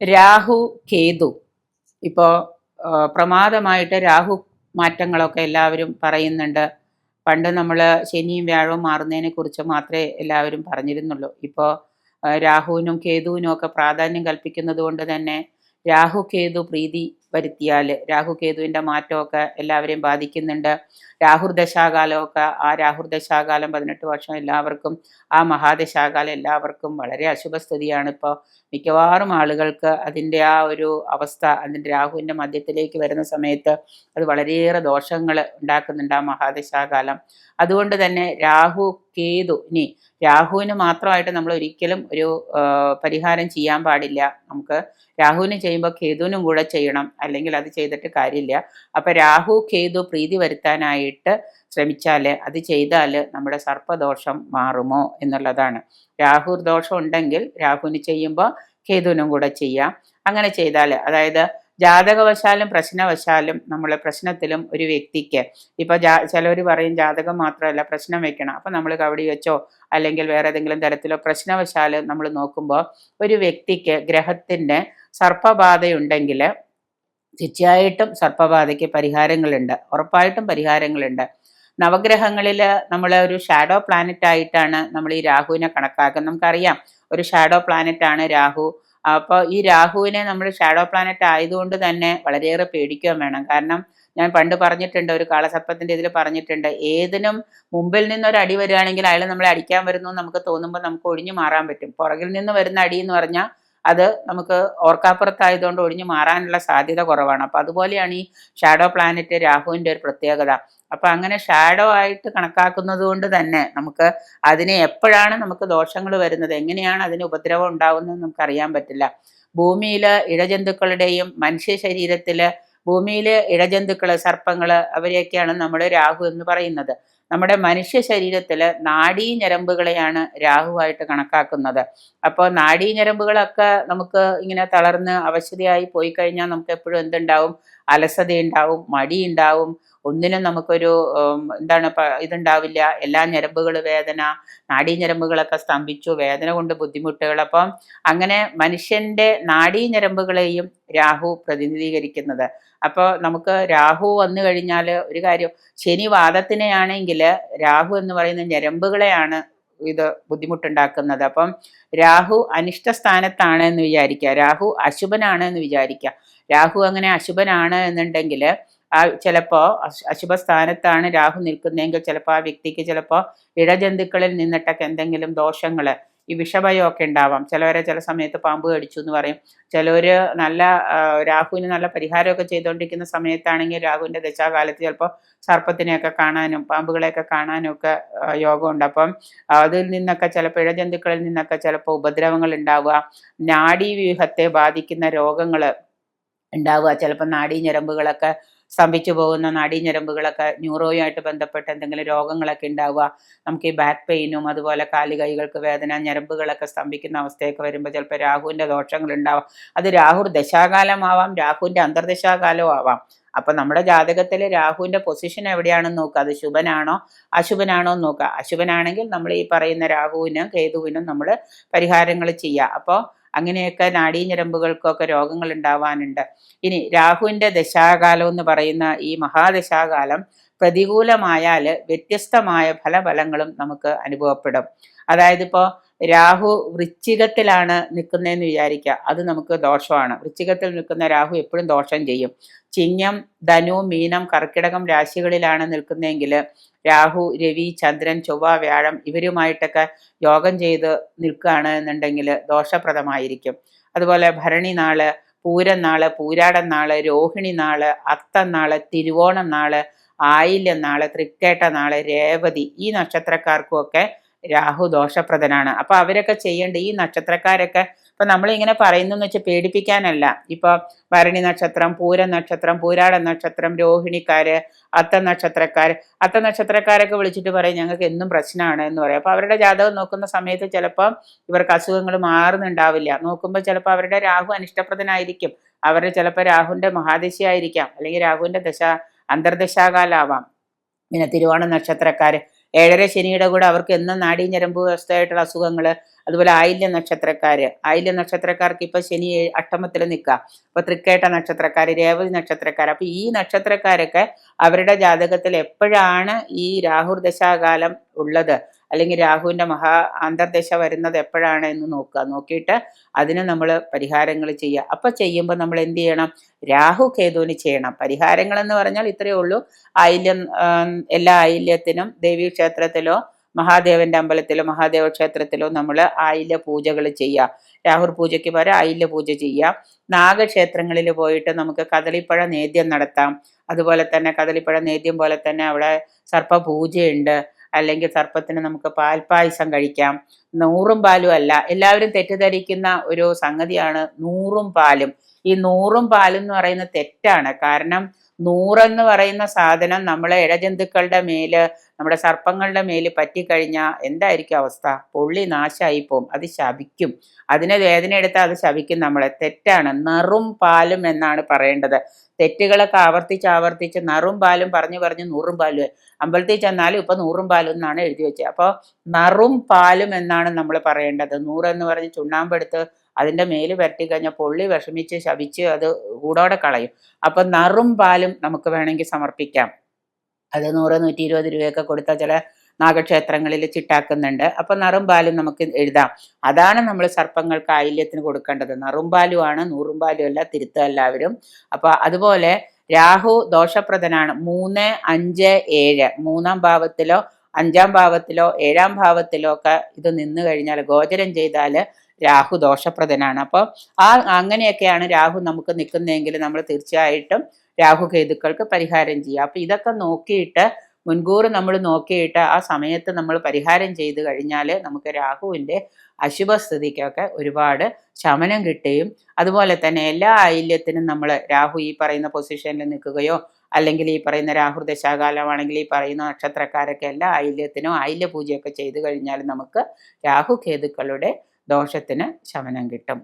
രാഹു കേതു. ഇപ്പോൾ പ്രമാദമായിട്ട് രാഹു മാറ്റങ്ങളൊക്കെ എല്ലാവരും പറയുന്നുണ്ട്. പണ്ട് നമ്മൾ ശനിയും വ്യാഴവും മാറുന്നതിനെ കുറിച്ച് മാത്രമേ എല്ലാവരും പറഞ്ഞിരുന്നുള്ളൂ. ഇപ്പോൾ രാഹുവിനും കേതുവിനും ഒക്കെ പ്രാധാന്യം കൽപ്പിക്കുന്നത് കൊണ്ട് തന്നെ രാഹു കേതു പ്രീതി വരുത്തിയാൽ രാഹു കേതുവിന്റെ മാറ്റമൊക്കെ എല്ലാവരെയും ബാധിക്കുന്നുണ്ട്. രാഹുർദശാകാലമൊക്കെ ആ രാഹുർദശാകാലം പതിനെട്ട് വർഷം എല്ലാവർക്കും ആ മഹാദശാകാലം എല്ലാവർക്കും വളരെ അശുഭസ്ഥിതിയാണ്. ഇപ്പോൾ മിക്കവാറും ആളുകൾക്ക് അതിന്റെ ആ ഒരു അവസ്ഥ അതിന്റെ രാഹുവിന്റെ മധ്യത്തിലേക്ക് വരുന്ന സമയത്ത് അത് വളരെയേറെ ദോഷങ്ങൾ ഉണ്ടാക്കുന്നുണ്ട് ആ മഹാദശാകാലം. അതുകൊണ്ട് തന്നെ രാഹു കേതു ഇനി രാഹുവിന് മാത്രമായിട്ട് നമ്മൾ ഒരിക്കലും ഒരു പരിഹാരം ചെയ്യാൻ പാടില്ല. നമുക്ക് രാഹുവിന് ചെയ്യുമ്പോൾ കേതുവിനും കൂടെ ചെയ്യണം. അല്ലെങ്കിൽ അത് ചെയ്തിട്ട് കാര്യമില്ല. അപ്പം രാഹു കേതു പ്രീതി വരുത്താനായിട്ട് ശ്രമിച്ചാൽ അത് ചെയ്താൽ നമ്മുടെ സർപ്പദോഷം മാറുമോ എന്നുള്ളതാണ്. രാഹു ദോഷം ഉണ്ടെങ്കിൽ രാഹുവിന് ചെയ്യുമ്പോൾ കേതുവിനും കൂടെ ചെയ്യാം. അങ്ങനെ ചെയ്താൽ അതായത് ജാതകവശാലും പ്രശ്നവശാലും നമ്മൾ പ്രശ്നത്തിലും ഒരു വ്യക്തിക്ക്. ഇപ്പോൾ ജാ ചിലവർ പറയും ജാതകം മാത്രമല്ല പ്രശ്നം വെക്കണം. അപ്പോൾ നമ്മൾ കവടി വെച്ചോ അല്ലെങ്കിൽ വേറെ ഏതെങ്കിലും തരത്തിലോ പ്രശ്നവശാൽ നമ്മൾ നോക്കുമ്പോൾ ഒരു വ്യക്തിക്ക് ഗ്രഹത്തിന്റെ സർപ്പബാധയുണ്ടെങ്കിൽ തീർച്ചയായിട്ടും സർപ്പബാധയ്ക്ക് പരിഹാരങ്ങളുണ്ട്. ഉറപ്പായിട്ടും പരിഹാരങ്ങളുണ്ട്. നവഗ്രഹങ്ങളിൽ നമ്മൾ ഒരു ഷാഡോ പ്ലാനറ്റ് ആയിട്ടാണ് നമ്മൾ ഈ രാഹുവിനെ കണക്കാക്കുന്നത്. നമുക്കറിയാം. ഒരു ഷാഡോ പ്ലാനറ്റ് ആണ് രാഹു അപ്പോൾ ഈ രാഹുവിനെ നമ്മൾ ഷാഡോ പ്ലാനറ്റ് ആയതുകൊണ്ട് തന്നെ വളരെയേറെ പേടിക്കുകയും വേണം. കാരണം ഞാൻ പണ്ട് പറഞ്ഞിട്ടുണ്ട് ഒരു കാളസർപ്പത്തിന്റെ ഇതിൽ പറഞ്ഞിട്ടുണ്ട് ഏതിനും മുമ്പിൽ നിന്നൊരു അടി വരികയാണെങ്കിൽ അയാൾ നമ്മളെ അടിക്കാൻ വരുന്നു നമുക്ക് തോന്നുമ്പോൾ നമുക്ക് ഒഴിഞ്ഞു മാറാൻ പറ്റും. പുറകിൽ നിന്ന് വരുന്ന അടി എന്ന് പറഞ്ഞാൽ അത് നമുക്ക് ഓർക്കാപ്പുറത്തായതുകൊണ്ട് ഒഴിഞ്ഞു മാറാനുള്ള സാധ്യത കുറവാണ്. അപ്പോൾ അതുപോലെയാണ് ഈ ഷാഡോ പ്ലാനറ്റ് രാഹുവിന്റെ ഒരു പ്രത്യേകത. അപ്പോൾ അങ്ങനെ ഷാഡോ ആയിട്ട് കണക്കാക്കുന്നത് കൊണ്ട് തന്നെ നമുക്ക് അതിനെ എപ്പോഴാണ് നമുക്ക് ദോഷങ്ങൾ വരുന്നത്? എങ്ങനെയാണ് അതിന് ഉപദ്രവം ഉണ്ടാകുന്നത് നമുക്കറിയാൻ പറ്റില്ല. ഭൂമിയിൽ ഇഴജന്തുക്കളുടെയും മനുഷ്യ ശരീരത്തിൽ ഭൂമിയിലെ ഇഴജന്തുക്കൾ സർപ്പങ്ങൾ അവരെയൊക്കെയാണ് നമ്മൾ രാഹു എന്ന് പറയുന്നത്. നമ്മുടെ മനുഷ്യ ശരീരത്തിൽ നാഡീ ഞരമ്പുകളെയാണ് രാഹുവായിട്ട് കണക്കാക്കുന്നത്. അപ്പോൾ നാഡീ ഞരമ്പുകളൊക്കെ നമുക്ക് ഇങ്ങനെ തളർന്ന് അവശതയായി പോയി കഴിഞ്ഞാൽ നമുക്ക് എപ്പോഴും എന്തുണ്ടാവും? അലസതയുണ്ടാവും മടിയുണ്ടാവും. ഒന്നിനും നമുക്കൊരു എന്താണ് ഇതുണ്ടാവില്ല. എല്ലാ ഞരമ്പുകൾ വേദന നാഡീ ഞരമ്പുകളൊക്കെ സ്തംഭിച്ചു വേദന കൊണ്ട് ബുദ്ധിമുട്ടുകൾ. അപ്പം അങ്ങനെ മനുഷ്യന്റെ നാഡീ ഞരമ്പുകളെയും രാഹു പ്രതിനിധീകരിക്കുന്നത്. അപ്പോൾ നമുക്ക് രാഹു വന്നു കഴിഞ്ഞാൽ ഒരു കാര്യം ശനി വാദത്തിനെയാണെങ്കിൽ രാഹു എന്ന് പറയുന്ന ഞരമ്പുകളെയാണ് ഇത് ബുദ്ധിമുട്ടുണ്ടാക്കുന്നത്. അപ്പം രാഹു അനിഷ്ട സ്ഥാനത്താണ് എന്ന് വിചാരിക്കുക. രാഹു അശുഭനാണ് എന്ന് വിചാരിക്കുക. രാഹു അങ്ങനെ അശുഭനാണ് എന്നുണ്ടെങ്കിൽ ആ ചിലപ്പോൾ അശുഭ സ്ഥാനത്താണ് രാഹു നിൽക്കുന്നതെങ്കിൽ ചിലപ്പോൾ ആ വ്യക്തിക്ക് ചിലപ്പോൾ ഇഴജന്തുക്കളിൽ നിന്നിട്ടൊക്കെ എന്തെങ്കിലും ദോഷങ്ങൾ ഈ വിഷഭയമൊക്കെ ഉണ്ടാവാം. ചിലവരെ ചില സമയത്ത് പാമ്പ് കടിച്ചു എന്ന് പറയും. ചിലവർ നല്ല രാഹുവിന് നല്ല പരിഹാരമൊക്കെ ചെയ്തുകൊണ്ടിരിക്കുന്ന സമയത്താണെങ്കിൽ രാഹുവിന്റെ ദശാകാലത്ത് ചിലപ്പോൾ സർപ്പത്തിനെയൊക്കെ കാണാനും പാമ്പുകളെയൊക്കെ കാണാനും ഒക്കെ യോഗമുണ്ട്. അപ്പം അതിൽ നിന്നൊക്കെ ചിലപ്പോൾ ഇഴജന്തുക്കളിൽ നിന്നൊക്കെ ചിലപ്പോൾ ഉപദ്രവങ്ങൾ ഉണ്ടാവുക നാഡീവ്യൂഹത്തെ ബാധിക്കുന്ന രോഗങ്ങൾ ഉണ്ടാവുക. ചിലപ്പോൾ നാഡീ ഞരമ്പുകളൊക്കെ സ്തംഭിച്ചു പോകുന്ന നാഡീഞരമ്പുകളൊക്കെ ന്യൂറോയുമായിട്ട് ബന്ധപ്പെട്ട് എന്തെങ്കിലും രോഗങ്ങളൊക്കെ ഉണ്ടാവുക നമുക്ക് ഈ ബാക്ക് പെയിനും അതുപോലെ കാലി കൈകൾക്ക് വേദന ഞരമ്പുകളൊക്കെ സ്തംഭിക്കുന്ന അവസ്ഥയൊക്കെ വരുമ്പോൾ ചിലപ്പോൾ രാഹുവിന്റെ ദോഷങ്ങൾ ഉണ്ടാവാം. അത് രാഹു ദശാകാലമാവാം രാഹുവിന്റെ അന്തർദശാകാലവും ആവാം. അപ്പം നമ്മുടെ ജാതകത്തിൽ രാഹുവിന്റെ പൊസിഷൻ എവിടെയാണെന്ന് നോക്കുക. അത് ശുഭനാണോ അശുഭനാണോ എന്ന് നോക്കുക. അശുഭനാണെങ്കിൽ നമ്മൾ ഈ പറയുന്ന രാഹുവിനും കേതുവിനും നമ്മൾ പരിഹാരങ്ങൾ ചെയ്യുക. അപ്പോൾ അങ്ങനെയൊക്കെ നാഡീഞരമ്പുകൾക്കൊക്കെ രോഗങ്ങൾ ഉണ്ടാവാനുണ്ട് ഇനി രാഹുവിന്റെ ദശാകാലം എന്ന് പറയുന്ന ഈ മഹാദശാകാലം പ്രതികൂലമായാൽ വ്യത്യസ്തമായ ഫലഫലങ്ങളും നമുക്ക് അനുഭവപ്പെടും. അതായത് ഇപ്പോൾ രാഹു വൃശ്ചികത്തിലാണ് നിൽക്കുന്നതെന്ന് വിചാരിക്കുക. അത് നമുക്ക് ദോഷമാണ്. വൃശ്ചികത്തിൽ നിൽക്കുന്ന രാഹു എപ്പോഴും ദോഷം ചെയ്യും. ചിങ്ങം ധനു മീനം കർക്കിടകം രാശികളിലാണ് നിൽക്കുന്നതെങ്കിൽ രാഹു രവി ചന്ദ്രൻ ചൊവ്വ വ്യാഴം ഇവരുമായിട്ടൊക്കെ യോഗം ചെയ്ത് നിൽക്കുകയാണ് എന്നുണ്ടെങ്കിൽ ദോഷപ്രദമായിരിക്കും. അതുപോലെ ഭരണി നാൾ പൂരം നാൾ പൂരാടൻ നാൾ രോഹിണി നാൾ അത്തം നാൾ തിരുവോണം നാൾ ആയില്യം നാൾ തൃക്കേട്ട നാൾ രേവതി ഈ നക്ഷത്രക്കാർക്കുമൊക്കെ രാഹു ദോഷപ്രദനാണ്. അപ്പൊ അവരൊക്കെ ചെയ്യേണ്ട ഈ നക്ഷത്രക്കാരൊക്കെ ഇപ്പൊ നമ്മളിങ്ങനെ പറയുന്നു എന്ന് വെച്ചാൽ പേടിപ്പിക്കാനല്ല. ഇപ്പൊ ഭരണി നക്ഷത്രം പൂര നക്ഷത്രം പൂരാട നക്ഷത്രം രോഹിണിക്കാര് അത്ത നക്ഷത്രക്കാർ അത്ത നക്ഷത്രക്കാരൊക്കെ വിളിച്ചിട്ട് പറയും ഞങ്ങൾക്ക് എന്നും പ്രശ്നമാണ് എന്ന് പറയും. അപ്പൊ അവരുടെ ജാതകം നോക്കുന്ന സമയത്ത് ചിലപ്പോൾ ഇവർക്ക് അസുഖങ്ങൾ മാറുന്നുണ്ടാവില്ല. നോക്കുമ്പോൾ ചിലപ്പോൾ അവരുടെ രാഹു അനിഷ്ടപ്രദനായിരിക്കും. അവരുടെ ചിലപ്പോൾ രാഹുവിന്റെ മഹാദശയായിരിക്കാം. അല്ലെങ്കിൽ രാഹുവിന്റെ ദശ അന്തർദശാകാലാവാം. പിന്നെ തിരുവോണ നക്ഷത്രക്കാർ ഏഴര ശനിയുടെ കൂടെ അവർക്ക് എന്നും നാഡീഞരമ്പ് വ്യവസ്ഥയായിട്ടുള്ള അസുഖങ്ങൾ അതുപോലെ ആയില്യ നക്ഷത്രക്കാര്. ആയില്യ നക്ഷത്രക്കാർക്ക് ഇപ്പൊ ശനി അഷ്ടമത്തിൽ നിൽക്കാം അപ്പൊ തൃക്കേട്ട നക്ഷത്രക്കാർ രേവതി നക്ഷത്രക്കാർ അപ്പൊ ഈ നക്ഷത്രക്കാരൊക്കെ അവരുടെ ജാതകത്തിൽ എപ്പോഴാണ് ഈ രാഹുർ ദശാകാലം ഉള്ളത്? അല്ലെങ്കിൽ രാഹുവിന്റെ മഹാ അന്തർദശ വരുന്നത് എപ്പോഴാണ് എന്ന് നോക്കുക. നോക്കിയിട്ട് അതിന് നമ്മൾ പരിഹാരങ്ങൾ ചെയ്യുക. അപ്പൊ ചെയ്യുമ്പോൾ നമ്മൾ എന്ത് ചെയ്യണം? രാഹു കേതുവിന് ചെയ്യണം. പരിഹാരങ്ങൾ എന്ന് പറഞ്ഞാൽ ഇത്രയേ ഉള്ളൂ. ആയില്യം എല്ലാ ആയില്യത്തിനും ദേവീ ക്ഷേത്രത്തിലോ മഹാദേവന്റെ അമ്പലത്തിലോ മഹാദേവ ക്ഷേത്രത്തിലോ നമ്മൾ ആയില്യ പൂജകൾ ചെയ്യുക. രാഹുർ പൂജയ്ക്ക് പകരം ആയില്യ പൂജ ചെയ്യാം നാഗക്ഷേത്രങ്ങളിൽ പോയിട്ട് നമുക്ക് കദളിപ്പഴ നേദ്യം നടത്താം. അതുപോലെ തന്നെ കദളിപ്പഴ നേദ്യം പോലെ തന്നെ അവിടെ സർപ്പ പൂജയുണ്ട് അല്ലെങ്കിൽ സർപ്പത്തിന് നമുക്ക് പാൽപ്പായസം കഴിക്കാം. നൂറും പാലും അല്ല എല്ലാവരും തെറ്റിദ്ധരിക്കുന്ന ഒരു സംഗതിയാണ് നൂറും പാലും. ഈ നൂറും പാലും എന്ന് പറയുന്നത് തെറ്റാണ്. കാരണം നൂറെന്ന് പറയുന്ന സാധനം നമ്മളെ ഇഴജന്തുക്കളുടെ മേൽ നമ്മുടെ സർപ്പങ്ങളുടെ മേൽ പറ്റിക്കഴിഞ്ഞാൽ എന്തായിരിക്കും അവസ്ഥ? പൊള്ളി നാശമായി പോകും അത് ശപിക്കും. അതിനെ വേദന എടുത്താൽ അത് ശപിക്കും നമ്മളെ. തെറ്റാണ്. നറും പാലും എന്നാണ് പറയേണ്ടത്. തെറ്റുകളൊക്കെ ആവർത്തിച്ച് ആവർത്തിച്ച് നറും പാലും പറഞ്ഞു പറഞ്ഞ് നൂറും പാലും. അമ്പലത്തിൽ ചെന്നാലും ഇപ്പൊ നൂറും പാലും എന്നാണ് എഴുതി വെച്ചത്. അപ്പോൾ നറും പാലും എന്നാണ് നമ്മൾ പറയേണ്ടത്. നൂറെന്ന് പറഞ്ഞ് ചുണ്ണാമ്പെടുത്ത് അതിന്റെ മേൽ പരട്ടി കഴിഞ്ഞാൽ പൊള്ളി വിഷമിച്ച് ശവിച്ച് അത് കൂടോടെ കളയും. അപ്പം നറും പാലും നമുക്ക് വേണമെങ്കിൽ സമർപ്പിക്കാം. അത് നൂറ് നൂറ്റി ഇരുപത് രൂപയൊക്കെ കൊടുത്താൽ ചില നാഗക്ഷേത്രങ്ങളിൽ ചിട്ടാക്കുന്നുണ്ട്. അപ്പം നറും പാലും നമുക്ക് എഴുതാം. അതാണ് നമ്മൾ സർപ്പങ്ങൾക്ക് ആയില്യത്തിന് കൊടുക്കേണ്ടത്. നറും പാലുമാണ് നൂറും പാലും അല്ല തിരുത്തുക എല്ലാവരും. അപ്പോൾ അതുപോലെ രാഹു ദോഷപ്രദനാണ്. മൂന്ന് അഞ്ച് ഏഴ്. മൂന്നാം ഭാവത്തിലോ അഞ്ചാം ഭാവത്തിലോ ഏഴാം ഭാവത്തിലോ ഒക്കെ ഇത് നിന്നു കഴിഞ്ഞാൽ ഗോചരം ചെയ്താൽ രാഹു ദോഷപ്രദനാണ്. അപ്പോൾ ആ അങ്ങനെയൊക്കെയാണ് രാഹു നമുക്ക് നിൽക്കുന്നതെങ്കിൽ നമ്മൾ തീർച്ചയായിട്ടും രാഹു കേതുക്കൾക്ക് പരിഹാരം ചെയ്യുക. അപ്പോൾ ഇതൊക്കെ നോക്കിയിട്ട് മുൻകൂർ നമ്മൾ നോക്കിയിട്ട് ആ സമയത്ത് നമ്മൾ പരിഹാരം ചെയ്ത് കഴിഞ്ഞാൽ നമുക്ക് രാഹുവിന്റെ അശുഭസ്ഥിതിക്കൊക്കെ ഒരുപാട് ശമനം കിട്ടുകയും അതുപോലെ തന്നെ എല്ലാ ആയില്യത്തിനും നമ്മൾ രാഹു ഈ പറയുന്ന പൊസിഷനിൽ നിൽക്കുകയോ അല്ലെങ്കിൽ ഈ പറയുന്ന രാഹു ദശാകാലമാണെങ്കിൽ ഈ പറയുന്ന നക്ഷത്രക്കാരൊക്കെ എല്ലാ ആയില്യത്തിനും ആയില്യ പൂജയൊക്കെ ചെയ്തു കഴിഞ്ഞാൽ നമുക്ക് രാഹു കേതുക്കളുടെ ദോഷത്തിന് ശമനം കിട്ടും.